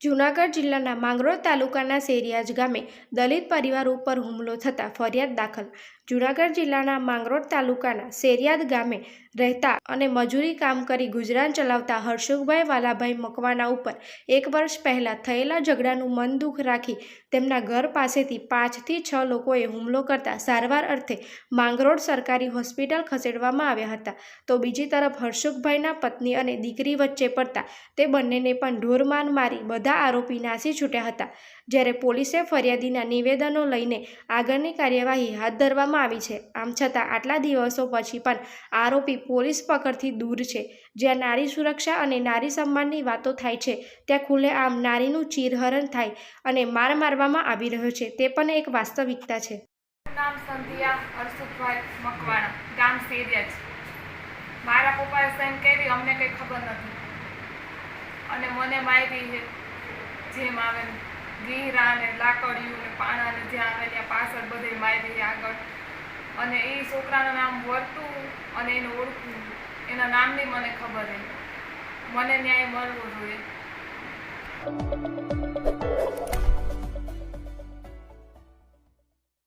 જૂનાગઢ જિલ્લાના માંગરોળ તાલુકાના સેરિયાજ ગામે દલિત પરિવાર ઉપર હુમલો થતાં ફરિયાદ દાખલ. જૂનાગઢ જિલ્લાના માંગરોળ તાલુકાના સેરિયાદ ગામે રહેતા અને મજૂરી કામ કરી ગુજરાન ચલાવતા હર્ષુખભાઈ વાલાભાઈ મકવાના ઉપર એક વર્ષ પહેલાં થયેલા ઝઘડાનું મન દુઃખ રાખી તેમના ઘર પાસેથી પાંચથી છ લોકોએ હુમલો કરતા સારવાર અર્થે માંગરોળ સરકારી હોસ્પિટલ ખસેડવામાં આવ્યા હતા. તો બીજી તરફ હર્ષુખભાઈના પત્ની અને દીકરી વચ્ચે પડતા તે બંનેને પણ ઢોરમાર મારી બધા આરોપી નાસી છૂટ્યા હતા. જ્યારે પોલીસે ફરિયાદીના નિવેદનો લઈને આગળની કાર્યવાહી હાથ ધરવામાં આવી છે. આમ છતાં આટલા દિવસો પછી પણ આરોપી પોલીસ પકડથી દૂર છે. જ્યાં નારી સુરક્ષા અને નારી સન્માનની વાતો થાય છે, ત્યાં ખુલ્લેઆમ નારીનું ચીરહરણ થાય અને માર મારવામાં આવી રહ્યો છે. તે પણ એક વાસ્તવિકતા છે. નામ સંધ્યા હર્ષુભાઈ મકવાણા, ગામ સેરિયા છે. મારા પપ્પાએ સાઈન કરી, અમને કંઈ ખબર નથી. અને મને મારી છે જેમ આવે ગીરા ને લાકડિયું ને પાણા ને જ્યાં આવે ત્યાં પાછળ બધે છે આગળ. અને એ છોકરાનું નામ વર્તું અને એને ઓળખવું એના નામની મને ખબર છે મને ન્યાય મળવો જોઈએ.